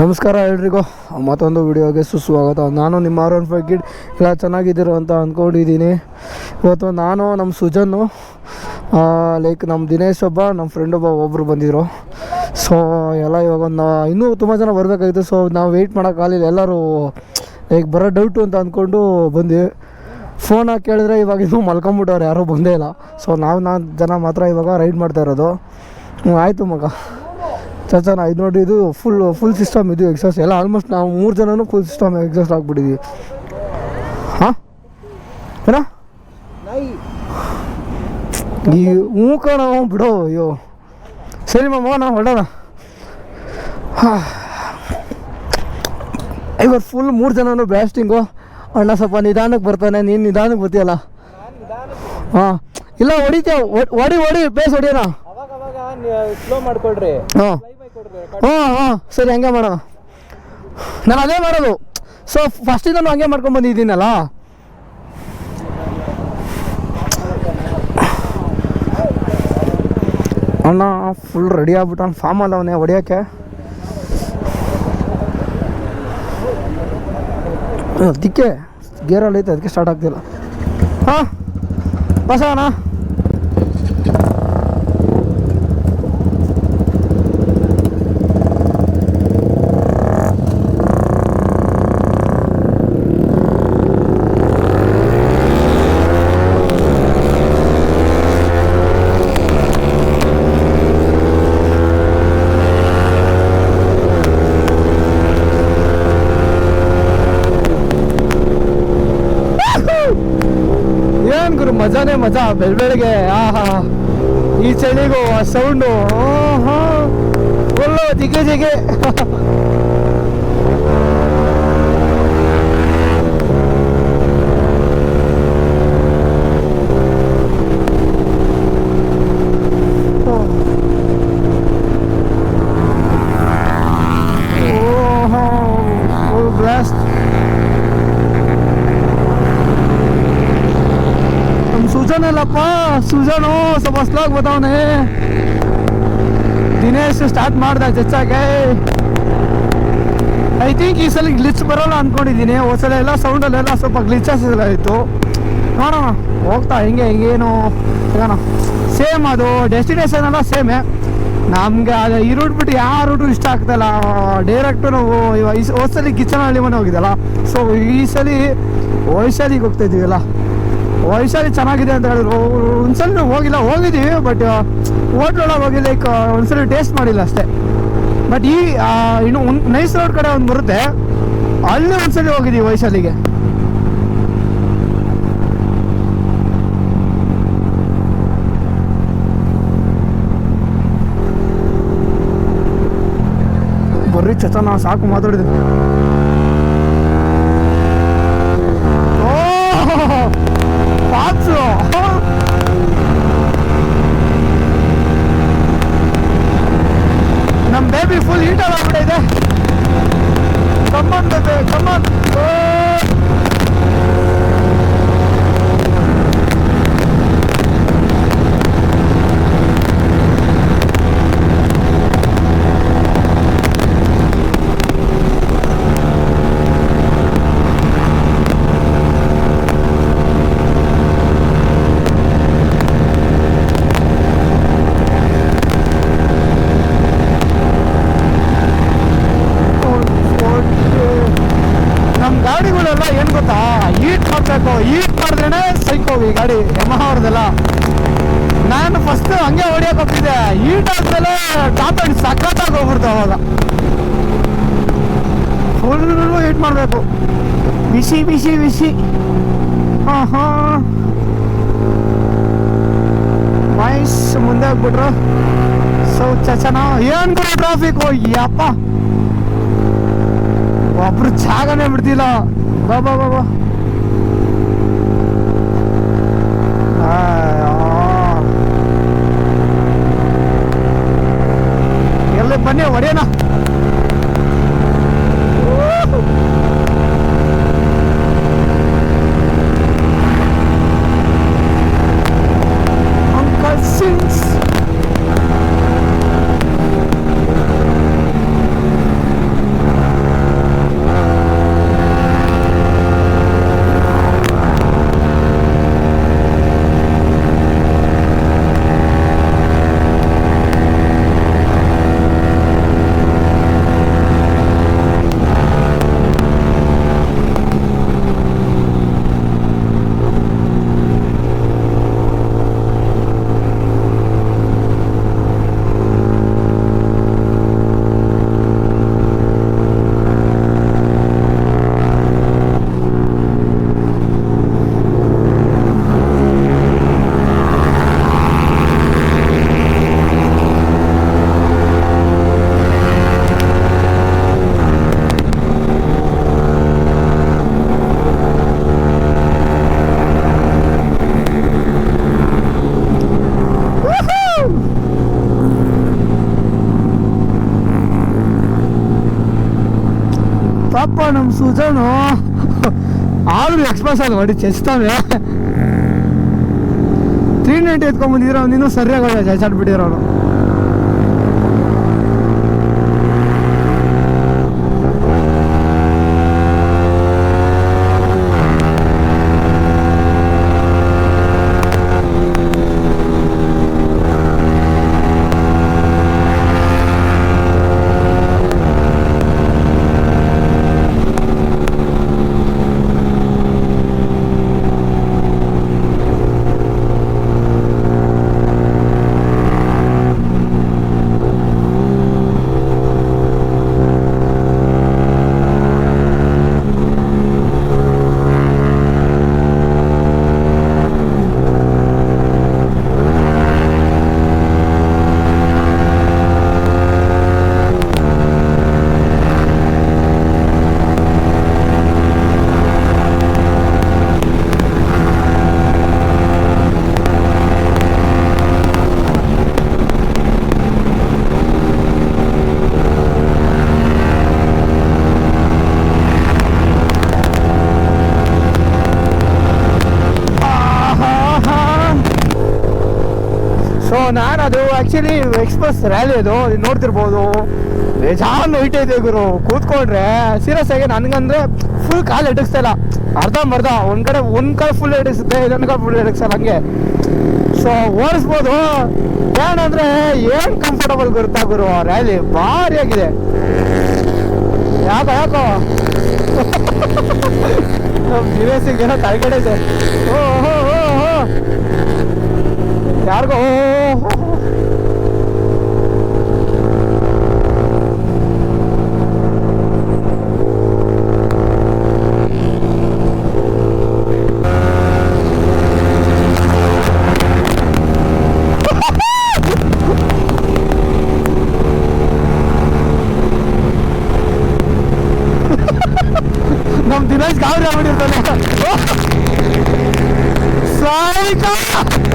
ನಮಸ್ಕಾರ ಎಲ್ರಿಗೂ. ಮತ್ತೊಂದು ವಿಡಿಯೋಗೆ ಸುಸ್ವಾಗತ. ನಾನು ನಿಮ್ಮ ಆರ್ ಒನ್ ಫೈವ್ ಗಿಡ್ ಎಲ್ಲ ಚೆನ್ನಾಗಿದ್ದೀರೋ ಅಂತ ಅಂದ್ಕೊಂಡಿದ್ದೀನಿ. ಇವತ್ತು ನಾನು ನಮ್ಮ ಸುಜನ್ನು ಲೈಕ್ ನಮ್ಮ ದಿನೇಶ್ ಒಬ್ಬ, ನಮ್ಮ ಫ್ರೆಂಡ್ ಒಬ್ಬ ಒಬ್ಬರು ಬಂದಿದ್ರು. ಸೊ ಎಲ್ಲ ಇವಾಗ ಒಂದು ಇನ್ನೂ ತುಂಬ ಜನ ಬರಬೇಕಾಗಿತ್ತು. ಸೊ ನಾವು ವೆಯ್ಟ್ ಮಾಡೋಕ್ಕಾಗಲಿಲ್ಲ ಎಲ್ಲರೂ ಲೈಕ್ ಬರೋ ಡೌಟು ಅಂತ ಅಂದ್ಕೊಂಡು ಬಂದ್ವಿ. ಫೋನ್ ಹಾಕಿ ಕೇಳಿದ್ರೆ ಇವಾಗ ಇನ್ನೂ ಮಲ್ಕೊಂಬಿಟ್ಟವ್ರು ಯಾರೂ ಬಂದೇ ಇಲ್ಲ. ಸೊ ನಾವು ನಾಲ್ಕು ಜನ ಮಾತ್ರ ಇವಾಗ ರೈಡ್ ಮಾಡ್ತಾ ಇರೋದು. ಆಯಿತು ಮಗ. ಚಚನ ಇದು ನೋಡಿ ಇದು ಫುಲ್ ಫುಲ್ ಸಿಸ್ಟಮ್ ಇದು ಎಕ್ಸಾಸ್ಟ್ ಎಲ್ಲ ಆಲ್ಮೋಸ್ಟ್ ನಾವು ಮೂರು ಜನನೂ ಫುಲ್ ಸಿಸ್ಟಮ್ ಎಕ್ಸಾಸ್ಟ್ ಆಗ್ಬಿಟ್ಟಿದ್ವಿ. ಹಾಂ? ಏನ? ಈ ಹ್ಞೂ ಕಣ ಬಿಡೋ ಅಯ್ಯೋ. ಸರಿ ಮಾಮ ನಾವು ಹಾಂ. ಇವತ್ತು ಫುಲ್ ಮೂರು ಜನನು ಬ್ಯಾಸ್ಟಿಂಗು ಅಣ್ಣ ಸ್ವಲ್ಪ ನಿಧಾನಕ್ಕೆ ಬರ್ತಾನೆ ನೀನು ನಿಧಾನಕ್ಕೆ ಬರ್ತೀಯಲ್ಲ? ಹಾಂ. ಇಲ್ಲ ಹೊಡಿತೀಯ ಹೊಡಿ ಹೊಡಿ ಬೇಸ್ ಹೊಡಿಯೋಣ. ಸ್ಲೋ ಮಾಡ್ಕೊಡ್ರಿ ಹಾಂ. ಹಾಂ ಹಾಂ ಸರಿ, ಹಂಗೆ ಮಾಡೋಣ. ನಾನು ಅದೇ ಮಾಡೋದು. ಸೊ ಫಸ್ಟಿಂದ ನಾನು ಹಂಗೆ ಮಾಡ್ಕೊಂಡು ಬಂದಿದ್ದೀನಲ್ಲ? ಅಣ್ಣ ಫುಲ್ ರೆಡಿ ಆಗ್ಬಿಟ್ಟು. ಫಾರ್ಮ್ ಅಲ್ಲ ಅವನೇ, ಹೊಡಿಯೋಕ್ಕೆ. ಅದಕ್ಕೆ ಗೇರಲ್ಲಿ ಐತೆ, ಅದಕ್ಕೆ ಸ್ಟಾರ್ಟ್ ಆಗ್ತಿಲ್ಲ. ಹಾಂ ಬಸ ಅಣ್ಣ ಏನ್ ಗುರು ಮಜಾನೇ ಮಜಾ ಬೆಳ್ ಬೆಳಗ್ಗೆ ಆಹಾ ಈ ಚಳಿಗೂ ಆ ಸೌಂಡು ಫುಲ್ಲು ಜಿಗೆ ಜಿಗೆ ಫುಲ್ ಬ್ಲಾಸ್ಟ್ ಅಲ್ಲಪ್ಪ ಸುಜನು, ಸ್ವಲ್ಪ ಸ್ಲಾಗ್ ಬತಾವನೆ ದಿನೇಶ್ ಸ್ಟಾರ್ಟ್ ಮಾಡ್ದ ಜಚ್ಚಾಗೆ. ಐ ಥಿಂಕ್ ಈ ಸಲ ಗ್ಲಿಚ್ ಬರೋಲ್ಲ ಅನ್ಕೊಂಡಿದ್ದೀನಿ. ಸಲ ಎಲ್ಲ ಸೌಂಡಲ್ಲೆಲ್ಲ ಸ್ವಲ್ಪ ಗ್ಲಿಚಸ್ ಆಯ್ತು ನೋಡೋಣ, ಹೋಗ್ತಾ ಹಿಂಗೆ ಹಿಂಗೇನು ಸಿಗೋಣ ಸೇಮ್ ಅದು ಡೆಸ್ಟಿನೇಷನ್ ಎಲ್ಲ ಸೇಮೇ ನಮಗೆ ಅದು ಈ ರೂಟ್ ಬಿಟ್ಟು ಯಾವ ರೂಟು ಇಷ್ಟ ಆಗ್ತಾಯಿಲ್ಲ ಡೈರೆಕ್ಟು ನಾವು ಇವಾಗ ಈ ಹೋದ್ಸಲಿ ಕಿಚನಹಳ್ಳಿ ಮನೆ ಹೋಗಿದ್ದಲ್ಲ. ಸೊ ಈ ಸಲ ವೈಶಾಲಿಗೆ ಹೋಗ್ತಾ ಇದ್ದೀವಲ್ಲ. ವೈಶಾಲಿ ಚೆನ್ನಾಗಿದೆ ಅಂತ ಹೇಳಿದ್ರು. ಒಂದ್ಸಲ ಹೋಗಿಲ್ಲ ಹೋಗಿದ್ದೀವಿ ಬಟ್ ಹೋಟ್ಲೊಳಗೆ ಹೋಗಿ ಲೈಕ್ ಒಂದ್ಸಲ ಟೇಸ್ಟ್ ಮಾಡಿಲ್ಲ ಅಷ್ಟೇ. ಬಟ್ ಈ ಇನ್ನು ಉನ್- ನೈಸ್ ರೋಡ್ ಕಡೆ ಒಂದು ಬರುತ್ತೆ. ಅಲ್ಲಿ ಒಂದ್ಸಲ ಹೋಗಿದ್ದೀವಿ ವೈಶಾಲಿಗೆ. ಬರ್ರಿ ಚತನ ಸಾಕು ಮಾತಾಡಿದೆ ಓ ಪಾಪ್ಸು ನಮ್ಮ ಬೇಬಿ ಫುಲ್ ಹೀಟರ್ ಆಗ್ಬಿಟ್ಟಿದೆ. ಕಮ್ಮನ್ ಬೇಬಿ ಕಮ್ಮನ್ ನಮ್ಮ ಗಾಡಿಗಳೆಲ್ಲ ಏನು ಗೊತ್ತಾ ಈಟ್ ಮಾಡಬೇಕು ಈಟ್ ಮಾಡಿದ್ರೇನೆ ಸೈಕೋ ಈ ಗಾಡಿ ಯಮಹ ಅವ್ರದ್ದೆಲ್ಲ ನಾನು ಫಸ್ಟ್ ಹಂಗೆ ಹೊಡಿಯಕ್ಕೆ ಹೋಗ್ತಿದ್ದೆ ಈಟ್ ಆದ್ಮೇಲೆ ಟಾಪ್ ಎಂಡ್ ಸಖತ್ತಾಗಿ ಹೋಗ್ಬಿಡ್ತು ಅವಾಗ. ಫುಲ್ಲು ಹೀಟ್ ಮಾಡಬೇಕು. ಬಿಸಿ ಬಿಸಿ ಬಿಸಿ. ಹಾಂ ಹಾಂ ಮುಂದೆ ಹೋಗ್ಬಿಟ್ರು. ಸೊ ಚಚನ, ಏನ್ ಬಿಡ ಟ್ರಾಫಿಕ್ ಅಪ್ಪ ಒಬ್ರು ಜಾಗನೇ ಬಿಡ್ತಿಲ್ಲ. ಬಾಬಾ ಬಾಬಾ ಬಾ ಬಾ ಆ, ಆ. ಎಲ್ಲಿ ಬನ್ನಿ ಹೊಡೆಯೋಣ ಅಂಕಲ್ ನಮ್ಮ ಸುಜನು. ಆರು ಎಕ್ಸ್ಪ್ರೆಸ್ ಅಲ್ಲಿ ಹೊಡಿ ಚೆಸ್ತಾವೆ ತ್ರೀ ನೈಂಟಿ ಎತ್ಕೊಂಡ್ಬಂದಿದ್ರೆ ಅವ್ನು ಇನ್ನೂ ಸರಿಯಾಗಿ ಚಾಚಾಡ್ಬಿಟ್ಟಿರೋನು ಸೊ ನಾನು ಅದು ಆ್ಯಕ್ಚುಲಿ ಎಕ್ಸ್ಪ್ರೆಸ್ ರ್ಯಾಲಿ ಅದು ನೋಡ್ತಿರ್ಬೋದು. ಬೇಜಾನ್ ಇದೆ ಗುರು. ಕೂತ್ಕೊಂಡ್ರೆ ಸೀರಿಯಸ್ ಆಗಿ ನನಗಂದ್ರೆ ಫುಲ್ ಕಾಲು ಎಡಗಿಸ್ತಾ ಇಲ್ಲ. ಅರ್ಧಂಬರ್ಧ ಒಂದ್ ಕಡೆ ಒಂದ್ ಕಾಲು ಫುಲ್ ಎಡಗಿಸುತ್ತೆ ಇದೊಂದು ಕಾಲು ಫುಲ್ ಎಡಗಿಸಲ್ಲ ಹಂಗೆ. ಸೊ ಓಡಿಸ್ಬೋದು. ಏನಂದ್ರೆ ಏನ್ ಕಂಫರ್ಟಬಲ್ ಗುರುತಾ ಗುರು ರ್ಯಾಲಿ ಭಾರಿ ಆಗಿದೆ. ಯಾಕೋ ಯಾಕೋ? ನಮ್ಮ ಏನೋ ತಲೆಗಡೆ ಇದೆ ಓ ಹೋ ಹೋ ಯಾರಿಗೋ ಓ, ಹೋ, ಹೋ. ನಮ್ ದಿನೇಶ್ ಗಾಬರಿ ಆಗ್ಬಿಟ್ಟಿರ್ತಾನೆ ಸಾಯಿಕ ಬಾರಿ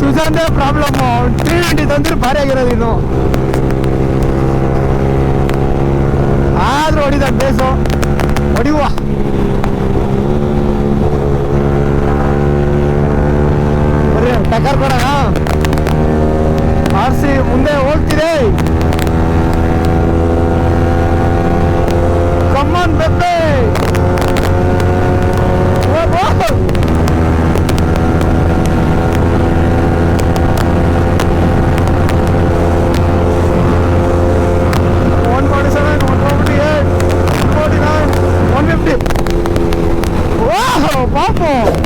ಸುಜನ್ದೇ ಪ್ರಾಬ್ಲಮ್ ತ್ರೀ ನೈಂಟಿ ತಂದ್ರೆ ಭಾರಿ ಆಗಿರೋದು ಇನ್ನು ಆದ್ರೂ ಹೊಡಿದ ಬೇಸು ಹೊಡಿಯುವ. ಬರ್ರಿ ಟಕ್ಕರ್ ಕೊಡೋಣ. ಆರ್ಸಿ ಮುಂದೆ ಹೋಗ್ತಿದೆ. awful.